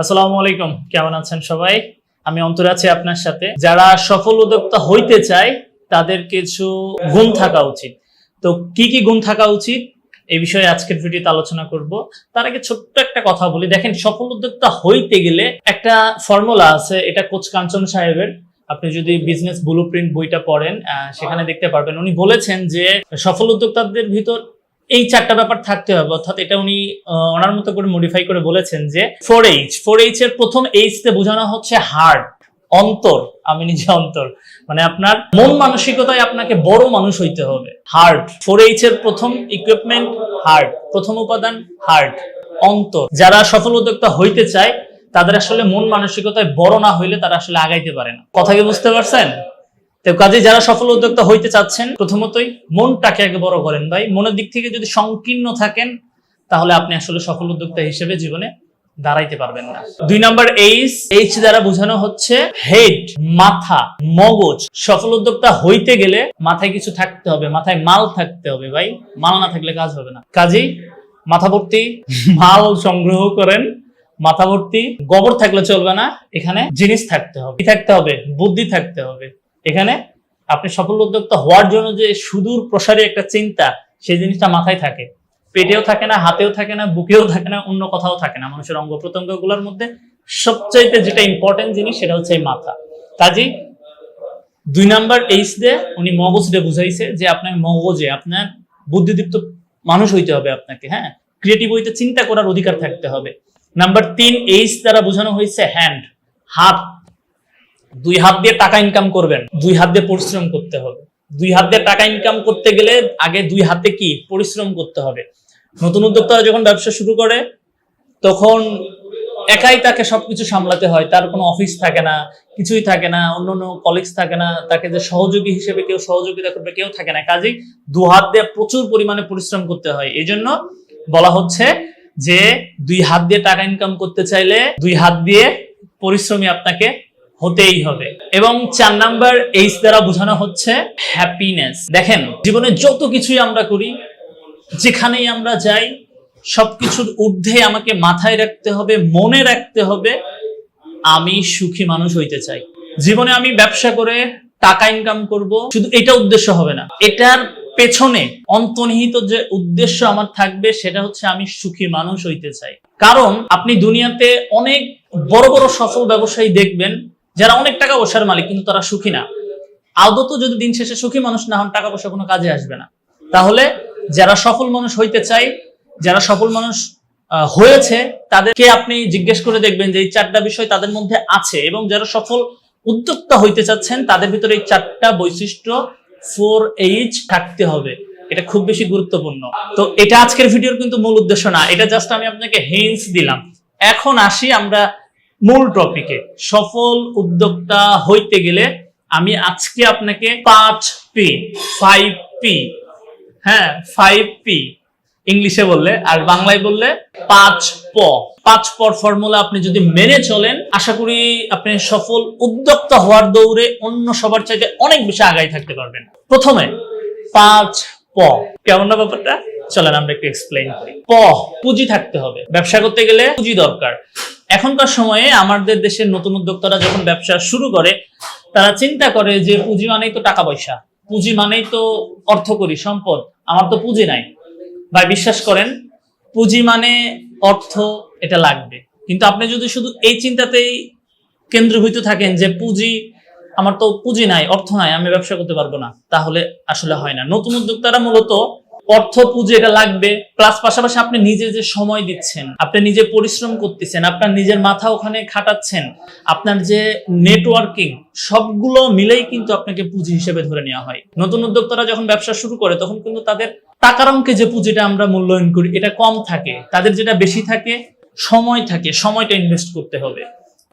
আসসালামু আলাইকুম, কেমন আছেন সবাই? আমি অন্তর আছি আপনার সাথে। যারা সফল উদ্যোক্তা হইতে চায়, তাদের কিছু গুণ থাকা উচিত। তো কি কি গুণ থাকা উচিত? এই বিষয়ে আজকের ভিডিওতে আলোচনা করব। তার আগে ছোট্ট একটা কথা বলি। দেখেন, সফল উদ্যোক্তা হইতে গেলে একটা ফর্মুলা আছে, এটা কোচ কাঞ্চন সাহেবের। আপনি যদি বিজনেস ব্লু প্রিন্ট বইটা পড়েন সেখানে দেখতে পারবেন। উনি বলেছেন যে সফল উদ্যোক্তাদের ভিতর এই চারটা ব্যাপার থাকতে হবে, অর্থাৎ এটা উনি ওনার মতো করে মডিফাই করে বলেছেন যে ফোর এইচ ফোর এইচ এর প্রথম এইচ তে বোঝানো হচ্ছে হার্ট অন্তর, আমি নিজে অন্তর মানে আপনার মন মানসিকতায় আপনাকে বড় মানুষ হইতে হবে হার্ট ফোর এইচ এর প্রথম ইকুইপমেন্ট হার্ট প্রথম উপাদান হার্ট অন্তর, যারা সফল উদ্যোক্তা হইতে চায়, তাদের আসলে মন মানসিকতায় বড় না হইলে তারা আসলে আগাইতে পারে না। কথা কি বুঝতে পারছেন? তো কাজে যারা সফল উদ্যোক্তা হইতে চাচ্ছেন, প্রথমতই মনটাকে আগে বড় করেন ভাই। মনের দিক থেকে যদি সংকীর্ণ থাকেন, তাহলে আপনি আসলে সফল উদ্যোক্তা হিসেবে জীবনে দাঁড়াইতে পারবেন না। দুই নাম্বার এইচ এইচ দ্বারা বোঝানো হচ্ছে হেড, মাথা, মগজ। সফল উদ্যোক্তা হইতে গেলে মাথায় কিছু থাকতে হবে, মাথায় মাল থাকতে হবে ভাই। মাল না থাকলে কাজ হবে না। কাজেই মাথা ভর্তি মাল সংগ্রহ করেন। মাথা ভর্তি গোবর থাকলে চলবে না। এখানে জিনিস থাকতে হবে। কি থাকতে হবে? বুদ্ধি থাকতে হবে। এখানে আপনি সফল উদ্যোক্তা হওয়ার জন্য যে সুদূর প্রসারী একটা চিন্তা, সেই জিনিসটা মাথায় থাকে। পেটেও থাকে না, হাতেও থাকে না, বুকেও থাকে না, অন্য কোথাও থাকে না। মানুষের অঙ্গ প্রত্যঙ্গগুলোর মধ্যে সবচাইতে যেটা ইম্পর্টেন্ট জিনিস, সেটা হচ্ছে এই মাথা। কাজী, দুই নাম্বার এইচ দে উনি মগজ দিয়ে বুঝাইছে যে আপনার মগজে আপনার বুদ্ধিদীপ্ত মানুষ হইতে হবে আপনাকে হ্যাঁ? ক্রিয়েটিভ হইতে চিন্তা করার অধিকার থাকতে হবে। নাম্বার তিন, এইচ দ্বারা বোঝানো হয়েছে হ্যান্ড হাত। দুই হাত দিয়ে টাকা ইনকাম করবেন, দুই হাত দিয়ে পরিশ্রম করতে হবে। দুই হাত দিয়ে টাকা ইনকাম করতে গেলে আগে দুই হাতে কি? পরিশ্রম করতে হবে। নতুন উদ্যোক্তারা যখন ব্যবসা শুরু করে, তখন একাই তাকে সবকিছু সামলাতে হয়। তার কোনো অফিস থাকে না, কিছুই থাকে না, অন্য অন্য কলিগস থাকে না, তাকে যে সহযোগী হিসেবে কেউ সহযোগিতা করবে কেউ থাকে না। কাজেই দু হাত দিয়ে প্রচুর পরিমাণে পরিশ্রম করতে হয়। এই জন্য বলা হচ্ছে যে দুই হাত দিয়ে টাকা ইনকাম করতে চাইলে দুই হাত দিয়ে পরিশ্রমী আপনাকে হতেই হবে। এবং চার নাম্বার এইচ দ্বারা বোঝানো হচ্ছে হ্যাপিনেস দেখেন, জীবনে যত কিছুই আমরা করি, যেখানেই আমরা যাই, সবকিছুর ঊর্ধ্বে আমাকে মাথায় রাখতে হবে, মনে রাখতে হবে, আমি সুখী মানুষ হইতে চাই। জীবনে আমি ব্যবসা করে টাকা ইনকাম করব, শুধু এটা উদ্দেশ্য হবে না। এটার পেছনে অন্তর্নিহিত যে উদ্দেশ্য আমার থাকবে, সেটা হচ্ছে আমি সুখী মানুষ হইতে চাই। কারণ আপনি দুনিয়াতে অনেক বড় বড় সফল ব্যবসায়ী দেখবেন যারা অনেক টাকা পয়সার মালিক, কিন্তু তারা সুখী না। আদত যদি দিন শেষে সুখী মানুষ না হন, টাকা পয়সা কোনো কাজে আসবে না। তাহলে যারা সফল মানুষ হইতে চাই, যারা সফল মানুষ হয়েছে, তাদেরকে আপনি জিজ্ঞেস করে দেখবেন যে এই চারটা বিষয় তাদের মধ্যে আছে এবং যারা সফল উদ্যোক্তা হইতে চাচ্ছেন, তাদের ভিতরে এই চারটা বৈশিষ্ট্য ফোর এইচ থাকতে হবে। এটা খুব বেশি গুরুত্বপূর্ণ। তো এটা আজকের ভিডিওর কিন্তু মূল উদ্দেশ্য না। এটা জাস্ট আমি আপনাকে হেন্স দিলাম। এখন আসি আমরা মূল টপিকে সফল উদ্যোক্তা হইতে গেলে আমি আজকে আপনাকে পাঁচ পি ফাইভ পি হ্যাঁ ফাইভ পি ইংলিশে বললে আর বাংলায় বললে পাঁচ প। পাঁচ পর ফর্মুলা আপনি যদি মেনে চলেন, আশা করি আপনি সফল উদ্যোক্তা হওয়ার দৌড়ে অন্য সবার চাইতে অনেক বেশি আগাই থাকতে পারবেন। প্রথমে, পাঁচ প। কেমন না ব্যাপারটা? চলেন আমরা একটু এক্সপ্লেইন করি। প, পুঁজি থাকতে হবে। ব্যবসা করতে গেলে পুঁজি দরকার। এখনকার সময়ে আমাদের দেশের নতুন উদ্যোক্তারা যখন ব্যবসা শুরু করে, তারা চিন্তা করে যে পুঁজি মানেই তো টাকা পয়সা। পুঁজি মানেই তো অর্থ করি সম্পদ। আমার তো পুঁজি নাই। ভাই, বিশ্বাস করেন, পুঁজি মানে অর্থ, এটা লাগবে। কিন্তু আপনি যদি শুধু এই চিন্তাতেই কেন্দ্রীভূত থাকেন যে পুঁজি, আমার তো পুঁজি নাই, অর্থ নাই, আমি ব্যবসা করতে পারব না, তাহলে আসলে হয় না। নতুন উদ্যোক্তারা মূলত অর্থ পুঁজি এটা লাগবে প্লাস পাশাপাশি আপনি নিজে যে সময় দিচ্ছেন, আপনি নিজে পরিশ্রম করতেছেন, আপনার নিজের মাথা ওখানে খাটাচ্ছেন, আপনার যে নেটওয়ার্কিং সবগুলো মিলেই কিন্তু আপনাকে পুঁজি হিসেবে ধরে নেওয়া হয়। নতুন উদ্যোক্তারা যখন ব্যবসা শুরু করে, তখন কিন্তু তাদের টাকার অঙ্কে যে পুঁজিটা আমরা মূল্যায়ন করি, এটা কম থাকে, তাদের যেটা বেশি থাকে, সময় থাকে, সময়টা ইনভেস্ট করতে হবে।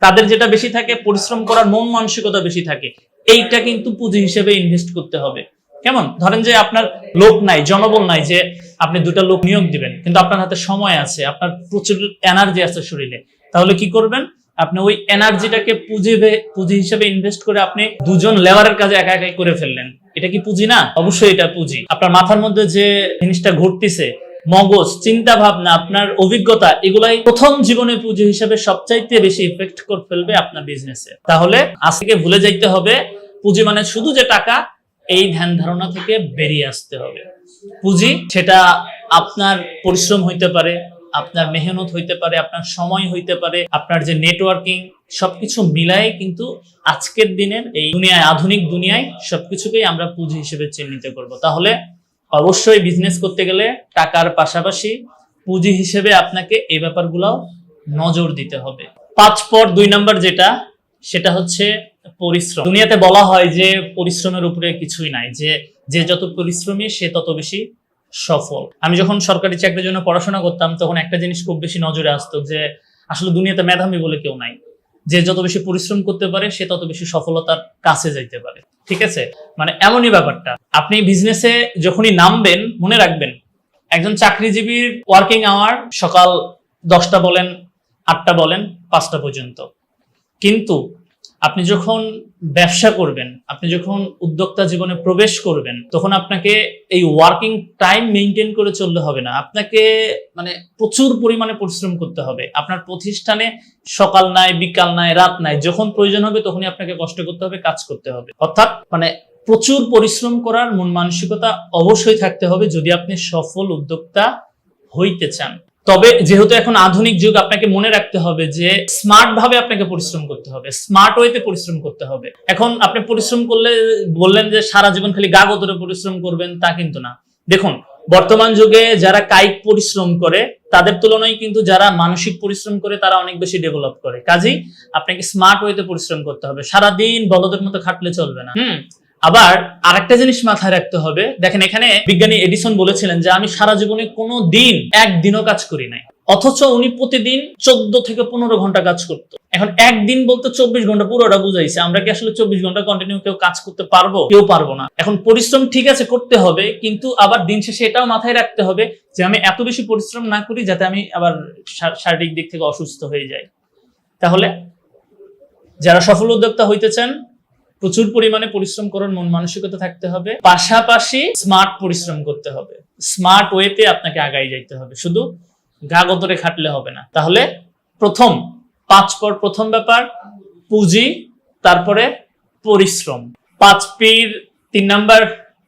তাদের যেটা বেশি থাকে, পরিশ্রম করার মন মানসিকতা বেশি থাকে, এইটা কিন্তু পুঁজি হিসেবে ইনভেস্ট করতে হবে। কেমন? ধরেন যে আপনার লোক নাই, জনবল নাই যে আপনি দুটা লোক নিয়োগ দিবেন, কিন্তু আপনার হাতে সময় আছে, আপনার প্রচুর এনার্জি আছে শরীরে, তাহলে কি করবেন? আপনি ওই এনার্জিটাকে পুঁজি পুঁজি হিসেবে ইনভেস্ট করে আপনি দুজন লেবারের কাজে একা একাই করে ফেললেন। এটা কি পুঁজি না? অবশ্যই এটা পুঁজি। আপনার মাথার মধ্যে যে জিনিসটা ঘুরতেছে, মগজ চিন্তা ভাবনা আপনার অভিজ্ঞতা, এগুলাই প্রথম জীবনে পুঁজি হিসেবে সবচাইতে বেশি ইফেক্ট করে, ফেলবে আপনার বিজনেসে তাহলে আজকে ভুলে যাইতে হবে, পুঁজি মানে শুধু যে টাকা এই ধ্যান ধারণা থেকে বেরিয়ে আসতে হবে। পুঁজি, সেটা আপনার পরিশ্রম হইতে পারে, আপনার মেহনত হইতে পারে, আপনার সময় হইতে পারে, আপনার যে নেটওয়ার্কিং সবকিছু মিলাই কিন্তু আজকের দিনের এই দুনিয়ায়, আধুনিক দুনিয়ায় সবকিছুকেই আমরা পুঁজি হিসেবে চিহ্নিত করব। তাহলে অবশ্যই বিজনেস করতে গেলে টাকার পাশাপাশি পুঁজি হিসেবে আপনাকে এই ব্যাপারগুলো নজর দিতে হবে। পাঁচ পর দুই নাম্বার যেটা, সেটা হচ্ছে পরিশ্রম। দুনিয়াতে বলা হয় যে পরিশ্রমের উপরে কিছুই নাই, যে যে যত পরিশ্রমী সে তত বেশি সফল। আমি যখন সরকারি চাকরির জন্য পড়াশোনা করতাম, তখন একটা জিনিস খুব বেশি নজরে আসতো যে, আসলে দুনিয়াতে মেধাবী বলে কেউ নাই। যে যত বেশি পরিশ্রম করতে পারে, সে তত বেশি সফলতার কাছে যাইতে পারে। ঠিক আছে? মানে এমনই ব্যাপারটা। আপনি বিজনেসে যখনই নামবেন, মনে রাখবেন, একজন চাকরিজীবীর ওয়ার্কিং আওয়ার সকাল দশটা বলেন, আটটা বলেন, পাঁচটা পর্যন্ত। কিন্তু আপনি যখন ব্যবসা করবেন, আপনি যখন উদ্যোক্তা জীবনে প্রবেশ করবেন, তখন আপনাকে এই ওয়ার্কিং টাইম মেনটেন করে চললে হবে না। আপনাকে মানে প্রচুর পরিমাণে পরিশ্রম করতে হবে। আপনার প্রতিষ্ঠানে সকাল নাই, বিকাল নাই, রাত নাই, যখন প্রয়োজন হবে তখনই আপনাকে কষ্ট করতে হবে, কাজ করতে হবে। অর্থাৎ মানে প্রচুর পরিশ্রম করার মন মানসিকতা অবশ্যই থাকতে হবে যদি আপনি সফল উদ্যোক্তা হইতে চান। তবে যেহেতু এখন আধুনিক যুগ, আপনাকে মনে রাখতে হবে যে স্মার্ট ভাবে আপনাকে পরিশ্রম করতে হবে স্মার্ট ওয়েতে পরিশ্রম করতে হবে। এখন আপনি পরিশ্রম করলে, বললেন যে সারা জীবন খালি গা গতরে পরিশ্রম করবেন, তা কিন্তু না। দেখুন, বর্তমান যুগে যারা কায়িক পরিশ্রম করে, তাদের তুলনায় কিন্তু যারা মানসিক পরিশ্রম করে, তারা অনেক বেশি ডেভেলপ করে। কাজেই আপনাকে স্মার্ট ওয়েতে পরিশ্রম করতে হবে। সারাদিন বলদের মতো খাটলে চলবে না। হুম? আবার আরেকটা জিনিস মাথায় রাখতে হবে। দেখেন, এখানে বিজ্ঞানী এডিসন বলেছিলেন যে, আমি সারা জীবনে কোনো দিন, একদিনও কাজ করি নাই। অথচ উনি প্রতিদিন চোদ্দ থেকে পনেরো ঘণ্টা কাজ করতো। এখন একদিন বলতে চব্বিশ ঘণ্টা পুরোটা বুঝাইছে। আমরা কি আসলে চব্বিশ ঘণ্টা কন্টিনিউ কেউ কাজ করতে পারব? কেউ পারব না। এখন পরিশ্রম ঠিক আছে, করতে হবে। কিন্তু আবার দিন শেষে এটাও মাথায় রাখতে হবে যে, আমি এত বেশি পরিশ্রম না করি যাতে আমি আবার শারীরিক দিক থেকে অসুস্থ হয়ে যাই। তাহলে যারা সফল উদ্যোক্তা হইতে চান প্রচুর পরিমাণে পরিশ্রম করার মন মানসিকতা থাকতে হবে। পাশাপাশি স্মার্ট পরিশ্রম করতে হবে। স্মার্ট ওয়েতে আপনাকে আগাই যাইতে হবে। শুধু গা গতরে খাটলে হবে না। তাহলে প্রথম, পাঁচ পর প্রথম ব্যাপার, পুঁজি, তারপরে পরিশ্রম। পাঁচ পির তিন নাম্বার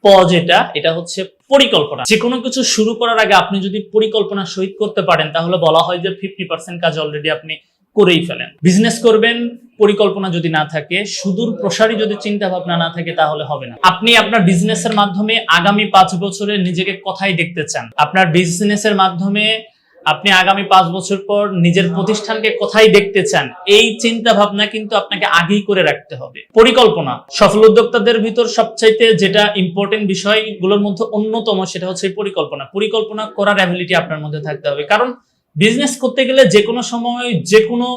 প যেটা, এটা হচ্ছে পরিকল্পনা। যে কোনো কিছু শুরু করার আগে আপনি যদি পরিকল্পনা সহিত করতে পারেন, তাহলে বলা হয় যে ফিফটি পার্সেন্ট কাজ অলরেডি আপনি করেই ফেলেন। বিজনেস করবেন, পরিকল্পনা যদি না থাকে, সুদূর প্রসারী যদি চিন্তা ভাবনা না থাকে, তাহলে হবে না। আপনি আপনার বিজনেসের মাধ্যমে আগামী পাঁচ বছরে নিজেকে কোথায় দেখতে চান? আপনার বিজনেসের মাধ্যমে আপনি আগামী পাঁচ বছর পর নিজের প্রতিষ্ঠানকে কোথায় দেখতে চান? এই চিন্তা ভাবনা কিন্তু আপনাকে আগেই করে রাখতে হবে। পরিকল্পনা। সফল উদ্যোক্তাদের ভিতর সবচাইতে যেটা ইম্পর্টেন্ট বিষয়গুলোর মধ্যে অন্যতম সেটা হচ্ছে পরিকল্পনা। পরিকল্পনা করার অ্যাবিলিটি আপনার মধ্যে থাকতে হবে। কারণ বিজনেস করতে গেলে যে কোনো সময় যে কোনো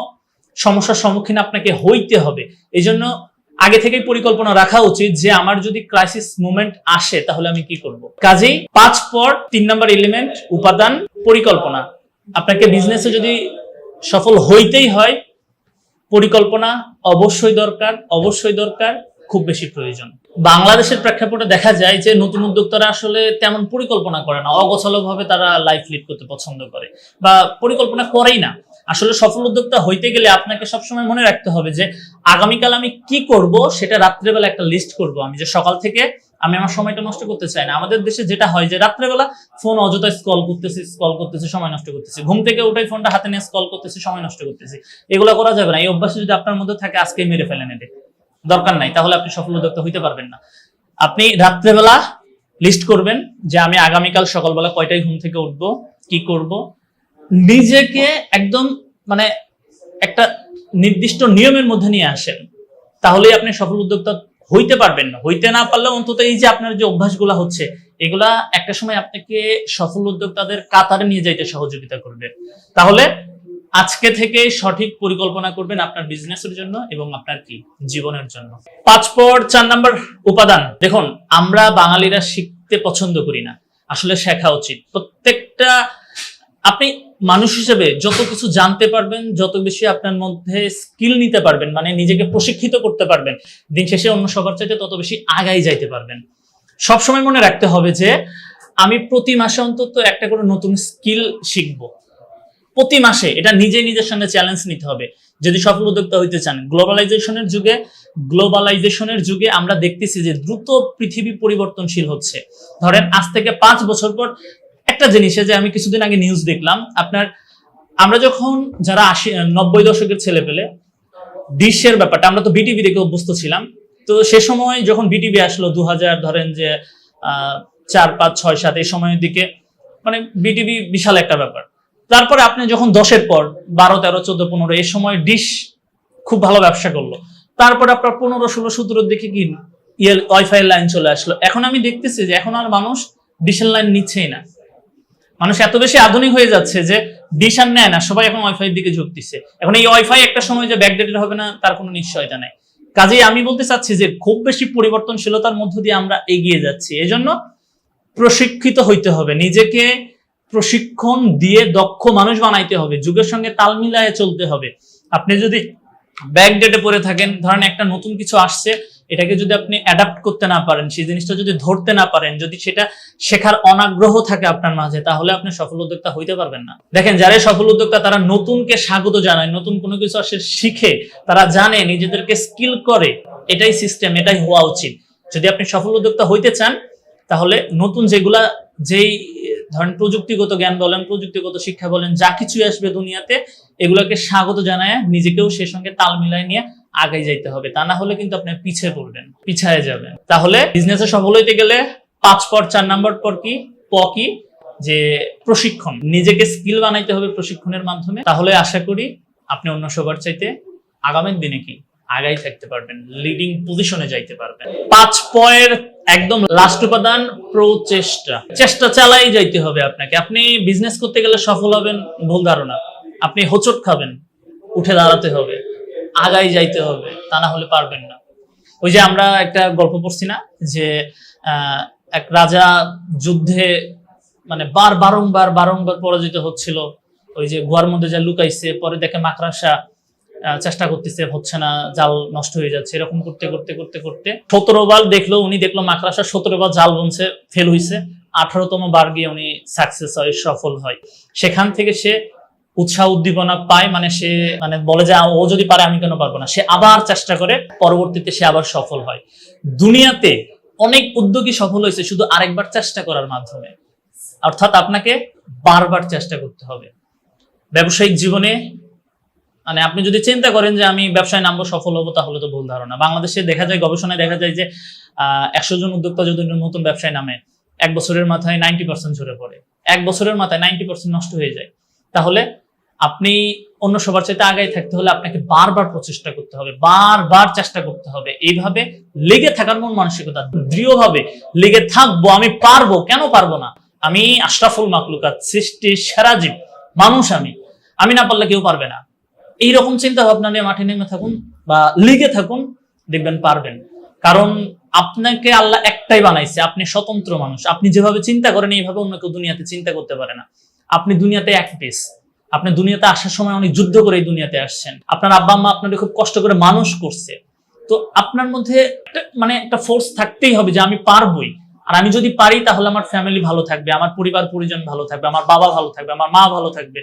সমস্যার সম্মুখীন আপনাকে হইতে হবে। এই জন্য আগে থেকেই পরিকল্পনা রাখা উচিত যে আমার যদি ক্রাইসিস মুভমেন্ট আসে, তাহলে আমি কি করব? কাজেই পাঁচ পর তিন নম্বর এলিমেন্ট উপাদান, পরিকল্পনা। আপনাকে বিজনেসে যদি সফল হইতেই হয়, পরিকল্পনা অবশ্যই দরকার অবশ্যই দরকার, খুব বেশি প্রয়োজন। বাংলাদেশের প্রেক্ষাপটে দেখা যায় যে নতুন উদ্যোক্তারা আসলে তেমন পরিকল্পনা করে না অগোছালো ভাবে তারা লাইফ লিড করতে পছন্দ করে বা পরিকল্পনা করেই না। আসলে সফল উদ্যোক্তা হইতে গেলে আপনাকে সবসময় মনে রাখতে হবে যে আগামীকাল আমি কি করব সেটা রাত্রেবেলা একটা লিস্ট করব আমি, যে সকাল থেকে আমি আমার সময়টা নষ্ট করতে চাই না। আমাদের দেশে যেটা হয় যে রাত্রেবেলা ফোন অযথা স্কল করতেছি স্কল করতেছি, সময় নষ্ট করতেছি। ঘুম থেকে উঠাই ফোনটা হাতে নিয়ে স্কল করতেছি, সময় নষ্ট করতেছি। এগুলো করা যাবে না। এই অভ্যাস যদি আপনার মধ্যে থাকে, আজকেই মেরে ফেলেন এটা দরকার নাই, তাহলে আপনি সফল উদ্যোক্তা হইতে পারবেন না। আপনি রাত্রেবেলা লিস্ট করবেন যে আমি আগামীকাল সকালবেলা কয়টায় ঘুম থেকে উঠবো, কি করব। নিজেকে একদম মানে একটা নির্দিষ্ট নিয়মের মধ্যে নিয়ে আসেন, তাহলেই আপনি সফল উদ্যোক্তা হইতে পারবেন না। হইতে না পারলে অন্তত এই যে আপনার যে অভ্যাসগুলো হচ্ছে, এগুলা একটা সময় আপনাকে সফল উদ্যোক্তাদের কাতারে নিয়ে যাইতে সহযোগিতা করবে। তাহলে আজকে থেকে সঠিক পরিকল্পনা করবেন আপনার বিজনেসের জন্য এবং আপনার কি? জীবনের জন্য। পাঁচ পর চার নাম্বার উপাদান। দেখুন, আমরা বাঙালিরা শিখতে পছন্দ করি না। আসলে শেখা উচিত। প্রত্যেকটা, আপনি মানুষ হিসেবে যত কিছু জানতে পারবেন, যত বেশি আপনার মধ্যে স্কিল নিতে পারবেন মানে নিজেকে প্রশিক্ষিত করতে পারবেন, দিন শেষে অন্য সবার চাইতে তত বেশি আগাই যাইতে পারবেন। সবসময় মনে রাখতে হবে যে, আমি প্রতি মাসে অন্তত একটা করে নতুন স্কিল শিখব। প্রতি মাসে এটা নিজে নিজের সঙ্গে চ্যালেঞ্জ নিতে হবে। যদি সফল উদ্যোক্তা হইতে চান গ্লোবালাইজেশনের যুগে গ্লোবালাইজেশনের যুগে আমরা দেখতেছি যে দ্রুত পৃথিবী পরিবর্তনশীল হচ্ছে। ধরেন আজ থেকে পাঁচ বছর পর একটা জিনিসে যে আমি কিছুদিন আগে নিউজ দেখলাম আপনার আমরা যখন যারা আশি নব্বই দশকের ছেলে পেলে ডিশের ব্যাপারটা আমরা তো বিটিভি দেখে অভ্যস্ত ছিলাম। তো সে সময় যখন বিটিভি আসলো দু হাজার ধরেন যে আহ, চার পাঁচ ছয় সাত এই সময়ের দিকে মানে বিটিভি বিশাল একটা ব্যাপার। তারপরে আপনি যখন দশের পর, বারো, তেরো, চোদ্দ, পনেরো, এই সময় ডিশ খুব ভালো ব্যবসা করল। তারপরে আপনার পনেরো, ষোলো, সতেরোর দিকে কি ওয়াইফাই লাইন চলে আসলো। এখন আমি দেখতেছি যে এখন আর মানুষ ডিশের লাইন নিচ্ছেই না। মানুষ এত বেশি আধুনিক হয়ে যাচ্ছে যে ডিশ আর নেয় না, সবাই এখন ওয়াইফাই দিকে ঝুঁকতেছে এখন এই ওয়াইফাই একটা সময় যে ব্যাকডেটেড হবে না, তার কোনো নিশ্চয়তা নাই। কাজেই আমি বলতে চাচ্ছি যে খুব বেশি পরিবর্তনশীলতার মধ্য দিয়ে আমরা এগিয়ে যাচ্ছি। এজন্য প্রশিক্ষিত হইতে হবে। নিজেকে প্রশিক্ষণ দিয়ে দক্ষ মানুষ বানাইতে হবে। যুগের সঙ্গে তাল মিলায়ে চলতে হবে। আপনি যদি ব্যাক ডেটে পড়ে থাকেন, ধরেন একটা নতুন কিছু আসছে, এটাকে যদি আপনি অ্যাডাপ্ট করতে না পারেন, সেই জিনিসটা যদি ধরতে না পারেন, যদি সেটা শেখার অনাগ্রহ থাকে আপনার মাঝে, তাহলে আপনি সফল উদ্যোক্তা হইতে পারবেন না। দেখেন যারা সফল উদ্যোক্তা, তারা নতুনকে স্বাগত জানায়, নতুন কোনো কিছু আসে শিখে, তারা জানে, নিজেদেরকে স্কিল করে, এটাই সিস্টেম এটাই হওয়া উচিত। যদি আপনি সফল উদ্যোক্তা হইতে চান, তাহলে নতুন যেগুলা, যেই ধরেন প্রযুক্তিগত জ্ঞান বলেন, প্রযুক্তিগত শিক্ষা বলেন, যা কিছু আসবে দুনিয়াতে, এগুলোকে স্বাগত জানায়, নিজেকেও সে সঙ্গে তাল মিলাই নিয়ে আগে যাইতে হবে। তা না হলে কিন্তু আপনি পিছিয়ে পড়বেন, পিছায় যাবেন। তাহলে বিজনেসে সফল হইতে গেলে পাঁচ পর, চার নাম্বার পর কি? প কি? যে প্রশিক্ষণ। নিজেকে স্কিল বানাইতে হবে প্রশিক্ষণের মাধ্যমে। তাহলে আশা করি আপনি অন্য সবার চাইতে আগামীর দিনে কি? আগাই থাকতে পারবেন লিডিং পজিশনে যাইতে পারবেন। পাঁচ পয়ের একদম লাস্ট উপাদান, প্রচেষ্টা। চেষ্টা চালাই যাইতে হবে আপনাকে। আপনি বিজনেস করতে গেলে সফল হবেন, ভুল ধারণা। আপনি হোচট খাবেন, উঠে দাঁড়াতে হবে আগাই যাইতে হবে, তা না হলে পারবেন না। ওই যে আমরা একটা গল্প পড়ছি না, যে এক রাজা যুদ্ধে মানে বার বারংবার বারংবার পরাজিত হচ্ছিল। ওই যে গুহার মধ্যে যা লুকাইছে, পরে দেখে মাকড়াসা চেষ্টা করতেছে, হচ্ছে না, জাল নষ্ট হয়ে যাচ্ছে, এরকম করতে করতে করতে করতে। সতেরো বার দেখল, উনি দেখল মাকড়াসা সতেরো বার জাল বনছে ফেল হয়েছে আঠারোতম বার গিয়ে উনি সাকসেস হয়, সফল হয়। সেখান থেকে সে উৎসাহ উদ্দীপনা পায় মানে সে মানে বলে যে ও যদি পারে, আমি কেন পারব না? সে আবার চেষ্টা করে, পরবর্তীতে সে আবার সফল হয়। দুনিয়াতে অনেক উদ্যোগী সফল হয়েছে, শুধু আরেকবার চেষ্টা করার মাধ্যমে। অর্থাৎ আপনাকে বারবার চেষ্টা করতে হবে। ব্যবসায়িক জীবনে মানে আপনি যদি চিন্তা করেন যে আমি ব্যবসায় নামবো, সফল হব, তাহলে তো ভুল ধারণা। বাংলাদেশে দেখা যায়, গবেষণায় দেখা যায় যে একশো জন উদ্যোক্তা যদি নতুন ব্যবসায় নামে, এক বছরের মাথায় নাইনটি পার্সেন্ট ঝরে পড়ে। এক বছরের মাথায় নাইনটি পার্সেন্ট নষ্ট হয়ে যায়। তাহলে আপনি অন্য সবার চাইতে আগায় থাকতে হলে আপনাকে বারবার প্রচেষ্টা করতে হবে, বারবার চেষ্টা করতে হবে। এইভাবে লেগে থাকার মন মানসিকতা, দৃঢ়ভাবে লেগে থাকব, আমি পারব, কেন পারব না? আমি আশরাফুল মাকলুকাত সৃষ্টি সেরা জীব, মানুষ আমি। আমি না পারলে কেউ পারবে না। এইরকম চিন্তা ভাবনা নিয়ে মাঠে নেমে থাকুন বা লিগে থাকুন, দেখবেন পারবেন। কারণ আপনাকে আল্লাহ একটাই বানাইছে, আপনি স্বতন্ত্র মানুষ। আপনি যেভাবে চিন্তা করেন, এইভাবে অন্য কেউ দুনিয়াতে চিন্তা করতে পারে না। আপনি দুনিয়াতে এক পিস আপনি দুনিয়াতে আসার সময় অনেক যুদ্ধ করে এই দুনিয়াতে আসছেন। আপনার আব্বা আম্মা আপনাকে খুব কষ্ট করে মানুষ করছে। তো আপনার মধ্যে মানে একটা ফোর্স থাকতেই হবে যে আমি পারবই। আর আমি যদি পারি, তাহলে আমার ফ্যামিলি ভালো থাকবে, আমার পরিবার, পরিজন ভালো থাকবে, আমার বাবা ভালো থাকবে, আমার মা ভালো থাকবে।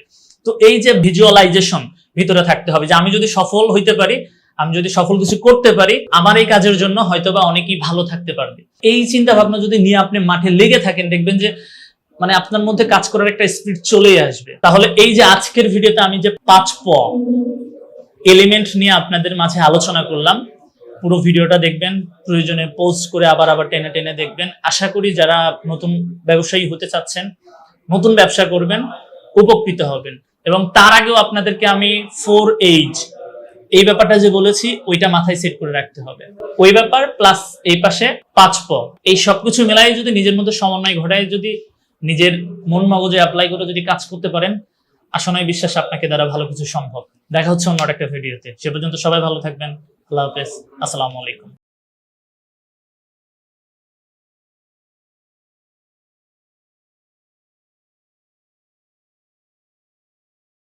তো এই যে ভিজুয়ালাইজেশন ভিতরে থাকতে হবে যে আমি যদি সফল হইতে পারি, আমি যদি সফল কিছু করতে পারি, আমার এই কাজের জন্য হয়তোবা অনেকেই ভালো থাকতে পারবে। এই চিন্তা ভাবনা যদি নিয়ে আপনি মাঠে লেগে থাকেন, দেখবেন যে মানে আপনার মধ্যে কাজ করার একটা স্পিড চলেই আসবে। তাহলে এই যে আজকের ভিডিওতে আমি যে পাঁচ প এলিমেন্ট নিয়ে আপনাদের মাঝে আলোচনা করলাম, পুরো ভিডিওটা দেখবেন, প্রয়োজনে পোস্ট করে আবার আবার টেনে টেনে দেখবেন। আশা করি যারা নতুন ব্যবসায়ী হতে চাচ্ছেন, নতুন ব্যবসা করবেন, উপকৃত হবেন। এবং তার আগেও আপনাদেরকে আমি ফোর এইজ এই ব্যাপারটা যে বলেছি, ওইটা মাথায় সেট করে রাখতে হবে। ওই ব্যাপার প্লাস এই পাশে পাঁচ প, এই সবকিছু মেলাই যদি নিজের মধ্যে সমন্বয় ঘটায়, যদি নিজের মন মগজে অ্যাপ্লাই করে যদি কাজ করতে পারেন, আসনায় বিশ্বাস আপনাকে দ্বারা ভালো কিছু সম্ভব। দেখা হচ্ছে অন্য একটা ভিডিওতে সে পর্যন্ত সবাই ভালো থাকবেন। আল্লাহ হাফেজ। আসসালামু আলাইকুম।